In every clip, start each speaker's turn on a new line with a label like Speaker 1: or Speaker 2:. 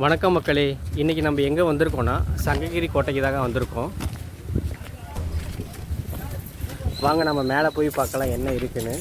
Speaker 1: வணக்கம் மக்களே. இன்றைக்கி நம்ம எங்கே வந்திருக்கோன்னா சங்ககிரி கோட்டைக்கு தாங்க வந்திருக்கோம். வாங்க நம்ம மேலே போய் பார்க்கலாம் என்ன இருக்குன்னு.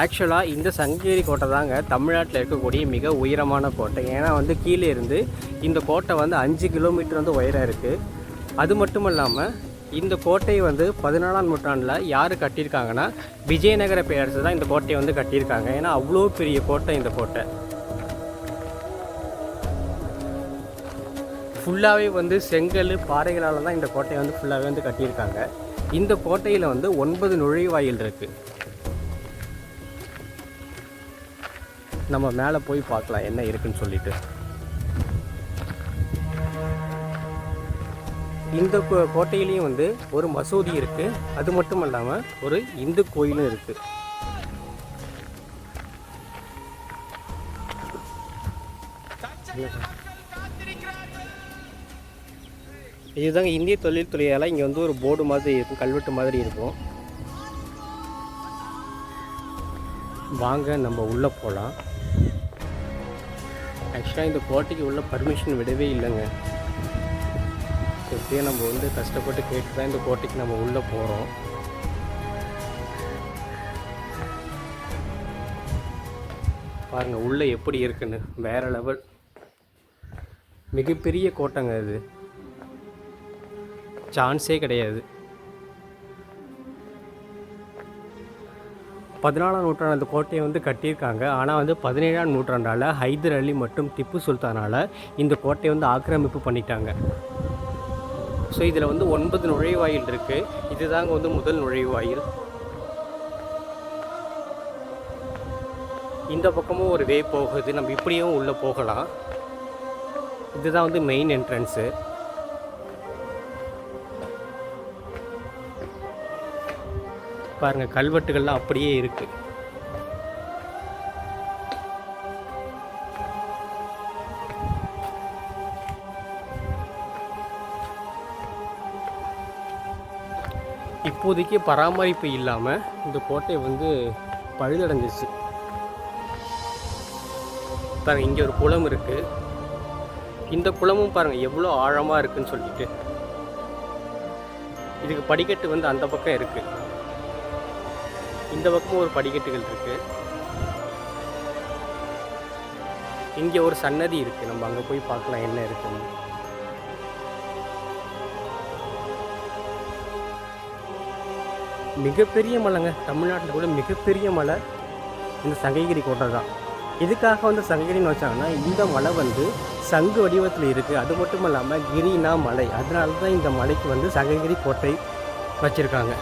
Speaker 1: ஆக்சுவலாக இந்த சங்ககிரி கோட்டை தாங்க தமிழ்நாட்டில் இருக்கக்கூடிய மிக உயரமான கோட்டை. ஏன்னா வந்து கீழே இருந்து இந்த கோட்டை வந்து அஞ்சு கிலோமீட்டர் வந்து உயரம் இருக்குது அது மட்டும் இல்லாமல் இந்த கோட்டையை வந்து பதினாலாம் நூற்றாண்டில் யார் கட்டியிருக்காங்கன்னா விஜயநகர பேரரசு தான் இந்த கோட்டையை வந்து கட்டியிருக்காங்க. ஏன்னா அவ்வளோ பெரிய கோட்டை இந்த கோட்டை. ஃபுல்லாகவே வந்து செங்கல் பாறைகளால் தான் இந்த கோட்டையை வந்து ஃபுல்லாகவே வந்து கட்டியிருக்காங்க. இந்த கோட்டையில் வந்து ஒன்பது நுழைவாயில் இருக்குது நம்ம மேலே போய் பார்க்கலாம் என்ன இருக்குன்னு சொல்லிட்டு. இந்த கோ- கோட்டையிலையும் வந்து ஒரு மசூதி இருக்குது அது மட்டும் இல்லாமல் ஒரு இந்து கோயிலும் இருக்குது இதுதாங்க இந்திய தொழில் துறையால் இங்கே வந்து ஒரு போர்டு மாதிரி இருக்கும் கல்வெட்டு மாதிரி இருக்கும். வாங்க நம்ம உள்ளே போகலாம் ஆக்சுவலாக இந்த கோட்டைக்கு உள்ள பர்மிஷன் விடவே இல்லைங்க. எப்படியும் நம்ம வந்து கஷ்டப்பட்டு கேட்டு தான் இந்த கோட்டைக்கு நம்ம உள்ளே போகிறோம் பாருங்கள் உள்ளே எப்படி இருக்குன்னு. வேற லெவல் மிகப்பெரிய கோட்டைங்க இது. சான்ஸே கிடையாது. பதினாலாம் நூற்றாண்டு அந்த கோட்டையை வந்து கட்டியிருக்காங்க. ஆனால் வந்து பதினேழாம் நூற்றாண்டால் ஹைதர் அலி மற்றும் திப்பு சுல்தானால் இந்த கோட்டையை வந்து ஆக்கிரமிப்பு பண்ணிட்டாங்க. ஸோ இதில் வந்து ஒன்பது நுழைவாயில் இருக்குது இதுதாங்க வந்து முதல் நுழைவாயில். இந்த பக்கமும் ஒரு வே போகுது. நம்ம இப்படியும் உள்ளே போகலாம். இதுதான் வந்து மெயின் என்ட்ரன்ஸு பாருங்க கல்வெட்டுகள்லாம் அப்படியே இருக்கு. இப்போதைக்கு பராமரிப்பு இல்லாமல் இந்த கோட்டை வந்து பழுதடைஞ்சிச்சு பாருங்க இங்கே ஒரு குளம் இருக்கு. இந்த குளமும் பாருங்க எவ்வளோ ஆழமாக இருக்குன்னு சொல்லிட்டு. இதுக்கு படிக்கட்டு வந்து அந்த பக்கம் இருக்குது இந்த பக்கம் ஒரு படிக்கட்டுகள் இருக்கு. இங்க ஒரு சன்னதி இருக்கு. நம்ம அங்க போய் பார்க்கலாம் என்ன இருக்குன்னு. மிகப்பெரிய மலைங்க. தமிழ்நாட்டில் கூட மிகப்பெரிய மலை. இந்த சங்ககிரி கோட்டை தான். இதுக்காக வந்து சங்ககிரின்னு வச்சாங்கன்னா இந்த மலை வந்து சங்கு வடிவத்தில் இருக்குது அது மட்டும் இல்லாமல் கிரினா மலை. அதனால தான் இந்த மலைக்கு வந்து சங்ககிரி கோட்டை வச்சுருக்காங்க.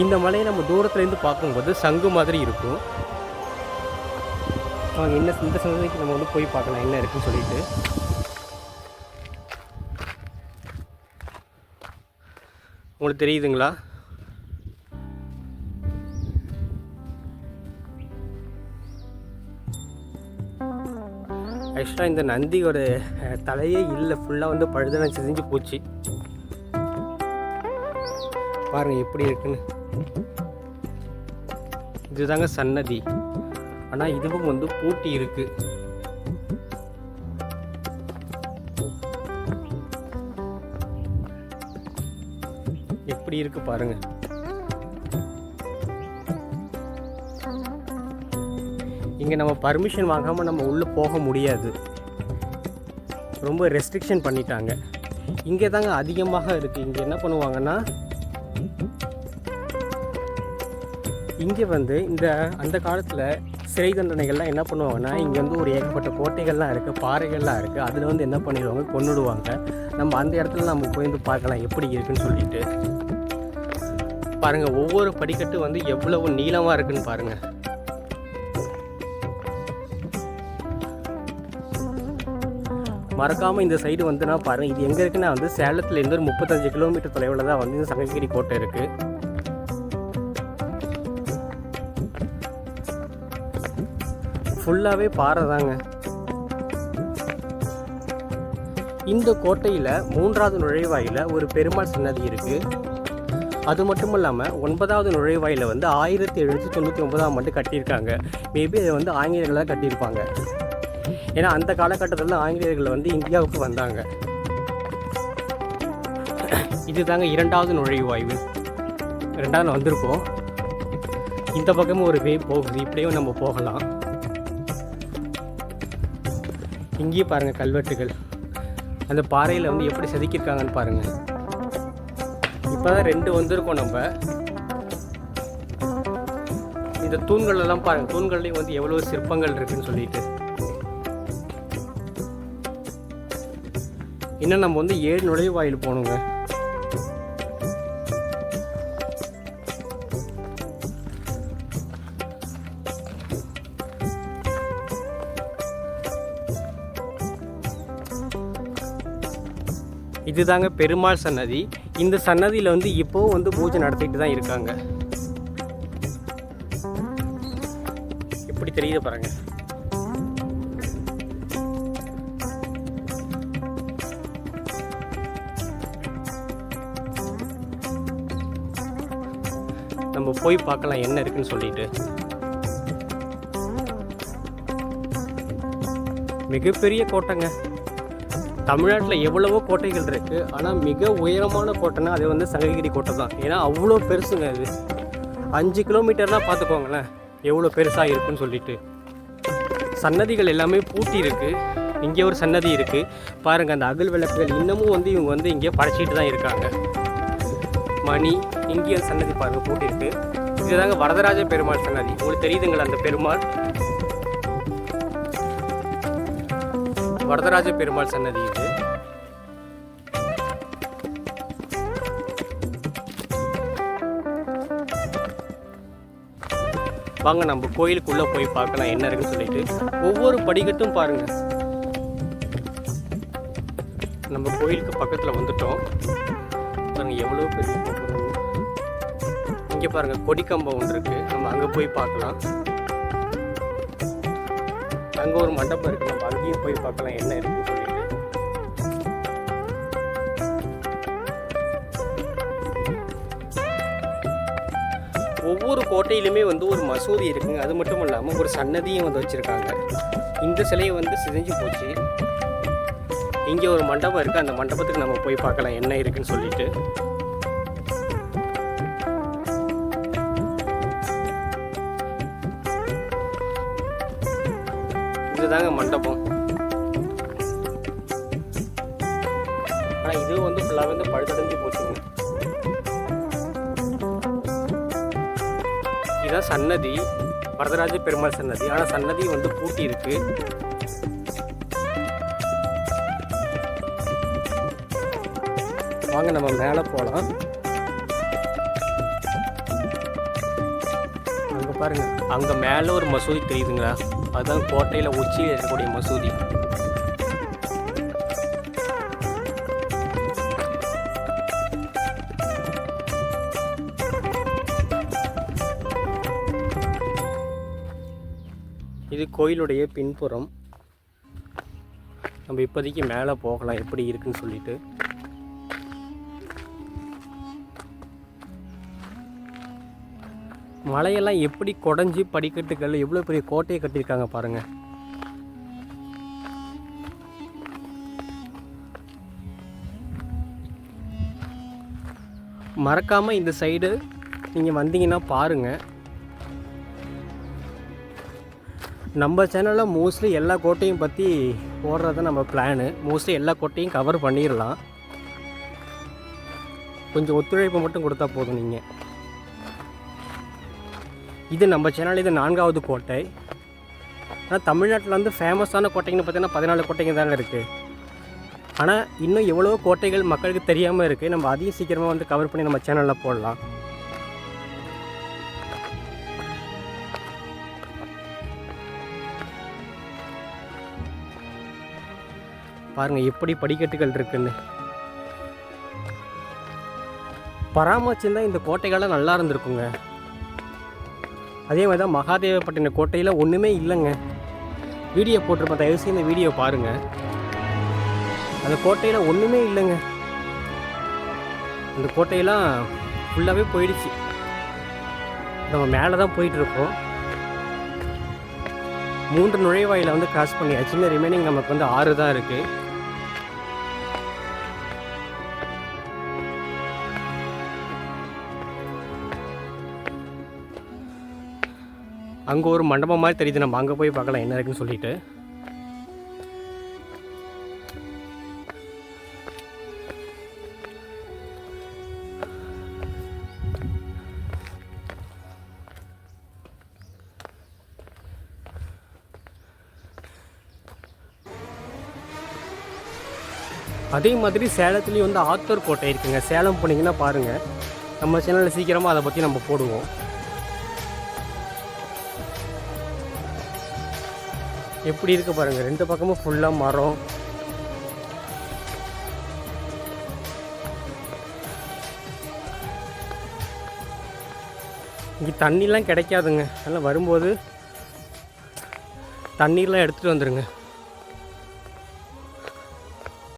Speaker 1: இந்த மலையை நம்ம தூரத்துலேருந்து பார்க்கும்போது சங்கு மாதிரி இருக்கும். என்ன இந்த சந்தைக்கு நம்ம வந்து போய் பார்க்கலாம் என்ன இருக்குன்னு சொல்லிட்டு. உங்களுக்கு தெரியுதுங்களா? ஆக்சுவலாக இந்த நந்தியோட தலையே இல்லை. ஃபுல்லாக வந்து பழுதெல்லாம் செஞ்சு போச்சு. பாருங்கள் எப்படி இருக்குன்னு. இதுதாங்க சன்னதி. ஆனால் இதுவும் வந்து பூட்டி இருக்கு. எப்படி இருக்கு பாருங்க. இங்கே நம்ம பர்மிஷன் வாங்காமல் நம்ம உள்ளே போக முடியாது. ரொம்ப ரெஸ்ட்ரிக்ஷன் பண்ணிட்டாங்க. இங்கே தாங்க அதிகமாக இருக்குது இங்கே என்ன பண்ணுவாங்கன்னா இங்கே வந்து இந்த அந்த காலத்தில் சிறை தண்டனைகள்லாம் என்ன பண்ணுவாங்கன்னா இங்கே வந்து ஒரு ஏகப்பட்ட கோட்டைகள்லாம் இருக்குது பாறைகள்லாம் இருக்குது அதில் வந்து என்ன பண்ணிடுவாங்க? கொண்டுடுவாங்க நம்ம அந்த இடத்துல நம்ம போய் வந்து பார்க்கலாம் எப்படி இருக்குன்னு சொல்லிட்டு. பாருங்கள் ஒவ்வொரு படிக்கட்டு வந்து எவ்வளவு நீளமாக இருக்குன்னு பாருங்கள் மறக்காமல் இந்த சைடு வந்துன்னா பாருங்கள் இது எங்கே இருக்குன்னா வந்து சேலத்துலேருந்து ஒரு முப்பத்தஞ்சு கிலோமீட்டர் தொலைவில் தான் வந்து இந்த சங்ககிரி கோட்டை இருக்குது ஃபுல்லாகவே பாறை தாங்க இந்த கோட்டையில் மூன்றாவது நுழைவாயில் ஒரு பெருமாள் சன்னதி இருக்குது அது மட்டும் இல்லாமல் ஒன்பதாவது நுழைவாயில் வந்து ஆயிரத்தி எழுநூற்றி தொண்ணூற்றி ஒன்பதாம் ஆண்டு கட்டியிருக்காங்க. மேபி அதை வந்து ஆங்கிலேயர்கள் தான் கட்டியிருப்பாங்க. ஏன்னா அந்த காலகட்டத்தில் ஆங்கிலேயர்கள் வந்து இந்தியாவுக்கு வந்தாங்க. இது தாங்க இரண்டாவது நுழைவாய்வு. ரெண்டாவது வந்திருக்கோம். இந்த பக்கமும் ஒரு வே போகுது. இப்படியும் நம்ம போகலாம். இங்கேயும் பாருங்கள் கல்வெட்டுகள். அந்த பாறையில் வந்து எப்படி செதுக்கியிருக்காங்கன்னு பாருங்கள் இப்போ தான் ரெண்டு வந்திருக்கோம் நம்ம. இந்த தூண்கள் எல்லாம் பாருங்க தூண்கள்லையும் வந்து எவ்வளோ சிற்பங்கள் இருக்குன்னு சொல்லிட்டு. இன்னும் நம்ம வந்து ஏழு நுழைவாயில் போகணுங்க. இதுதாங்க பெருமாள் சன்னதி. இந்த சன்னதியில் வந்து இப்போவும் வந்து பூஜை நடத்திட்டு தான் இருக்காங்க. எப்படி தெரியுது பாருங்க. நம்ம போய் பார்க்கலாம் என்ன இருக்குன்னு சொல்லிட்டு. மிகப்பெரிய கோட்டைங்க. தமிழ்நாட்டில் எவ்வளவோ கோட்டைகள் இருக்குது ஆனால் மிக உயரமான கோட்டைனா அது வந்து சங்ககிரி கோட்டை தான். ஏன்னா அவ்வளோ பெருசுங்க அது. அஞ்சு கிலோமீட்டர்லாம் பார்த்துக்கோங்களேன் எவ்வளோ பெருசாக இருக்குன்னு சொல்லிட்டு. சன்னதிகள் எல்லாமே பூட்டி இருக்குது இங்கே ஒரு சன்னதி இருக்குது பாருங்கள் அந்த அகல் விளக்குகள் இன்னமும் வந்து இவங்க வந்து இங்கே படைச்சிட்டு தான் இருக்காங்க. மணி இங்கேயும் சன்னதி பாருங்கள் பூட்டி இருக்கு இதுதாங்க வரதராஜ பெருமாள் சன்னதி. உங்களுக்கு தெரியுதுங்களா அந்த பெருமாள்? வரதராஜ பெருமாள் சன்னதி இது. வாங்க நம்ம கோயிலுக்குள்ள போய் பார்க்கலாம் என்ன இருக்குன்னு சொல்லிட்டு. ஒவ்வொரு படிக்கட்டும் பாருங்க. நம்ம கோயிலுக்கு பக்கத்தில் வந்துட்டோம். பாருங்க எவ்வளோ பெரிய இங்கே இங்க பாருங்க கொடிக்கம்பம் ஒன்று இருக்கு. நம்ம அங்கே போய் பார்க்கலாம். அங்கே ஒரு மண்டபம் இருக்கு. அங்கேயும் போய் பார்க்கலாம் என்ன இருக்குன்னு சொல்லிட்டு. ஒவ்வொரு கோட்டையிலுமே வந்து ஒரு மசூதி இருக்குங்க. அது மட்டும் இல்லாமல் ஒரு சன்னதியும் வந்து வச்சுருக்காங்க. இந்த சிலையை வந்து சிதைஞ்சு போச்சு. இங்கே ஒரு மண்டபம் இருக்குது அந்த மண்டபத்துக்கு நம்ம போய் பார்க்கலாம் என்ன இருக்குன்னு சொல்லிட்டு. இதுதாங்க மண்டபம். ஆனால் இது வந்து ஃபுல்லாக வந்து பழுத்தடைஞ்சு போச்சுங்க. இதுதான் சன்னதி. வரதராஜ பெருமாள் சன்னதி. ஆனால் சன்னதி வந்து பூட்டி இருக்கு. வாங்க நம்ம மேலே போகலாம் அங்கே பாருங்க. அங்கே மேலே ஒரு மசூதி தெரியுதுங்களா? அதுதான் கோட்டையில் உச்சியில் இருக்கக்கூடிய மசூதி. இது கோயிலுடைய பின்புறம். நம்ம இப்போதைக்கு மேலே போகலாம் எப்படி இருக்குன்னு சொல்லிட்டு. மலையெல்லாம் எப்படி குடஞ்சி படிக்கட்டுகள் எவ்வளோ பெரிய கோட்டையை கட்டியிருக்காங்க பாருங்கள் மறக்காமல் இந்த சைடு நீங்கள் வந்தீங்கன்னா பாருங்கள் நம்ம சேனலில் மோஸ்ட்லி எல்லா கோட்டையும் பற்றி போடுறது நம்ம பிளானு மோஸ்ட்லி எல்லா கோட்டையும் கவர் பண்ணிடலாம் கொஞ்சம் ஒத்துழைப்பு மட்டும் கொடுத்தா போதும் நீங்கள் இது நம்ம சேனல் இது நான்காவது கோட்டை. ஆனால் தமிழ்நாட்டில் வந்து ஃபேமஸான கோட்டைங்கன்னு பார்த்தீங்கன்னா பதினாலு கோட்டைங்க தாங்க இருக்குது ஆனால் இன்னும் எவ்வளோ கோட்டைகள் மக்களுக்கு தெரியாமல் இருக்குது நம்ம அதையும் சீக்கிரமாக வந்து கவர் பண்ணி நம்ம சேனலில் போடலாம். பாருங்கள் எப்படி படிக்கட்டுகள் இருக்குன்னு. பராமரிச்சிருந்தா இந்த கோட்டைகள்லாம் நல்லா இருந்திருக்குங்க. அதே மாதிரி தான் மகாதேவப்பட்டின கோட்டையில் ஒன்றுமே இல்லைங்க. வீடியோ போட்டிருப்பேன் தயவு செய்து இந்த வீடியோ பாருங்கள் அந்த கோட்டையில் ஒன்றுமே இல்லைங்க. அந்த கோட்டையெல்லாம் ஃபுல்லாகவே போயிடுச்சு. நம்ம மேலே தான் போயிட்டுருக்கோம் மூன்று நுழைவாயில வந்து கிராஸ் பண்ணியாச்சு இன்னும் ரிமைனிங் நமக்கு வந்து ஆறு தான் இருக்குது அங்கே ஒரு மண்டபம் மாதிரி தெரியுது நம்ம அங்கே போய் பார்க்கலாம் என்ன இருக்குன்னு சொல்லிட்டு. அதே மாதிரி சேலத்துலேயும் வந்து ஆத்தூர் கோட்டை இருக்குங்க. சேலம் போனீங்கன்னா பாருங்கள் நம்ம சேனலில் சீக்கிரமாக அதை பற்றி நம்ம போடுவோம். எப்படி இருக்கு பாருங்கள் ரெண்டு பக்கமும் ஃபுல்லாக மரம். இங்கே தண்ணிலாம் கிடைக்காதுங்க. அதெல்லாம் வரும்போது தண்ணீர்லாம் எடுத்துகிட்டு வந்துடுங்க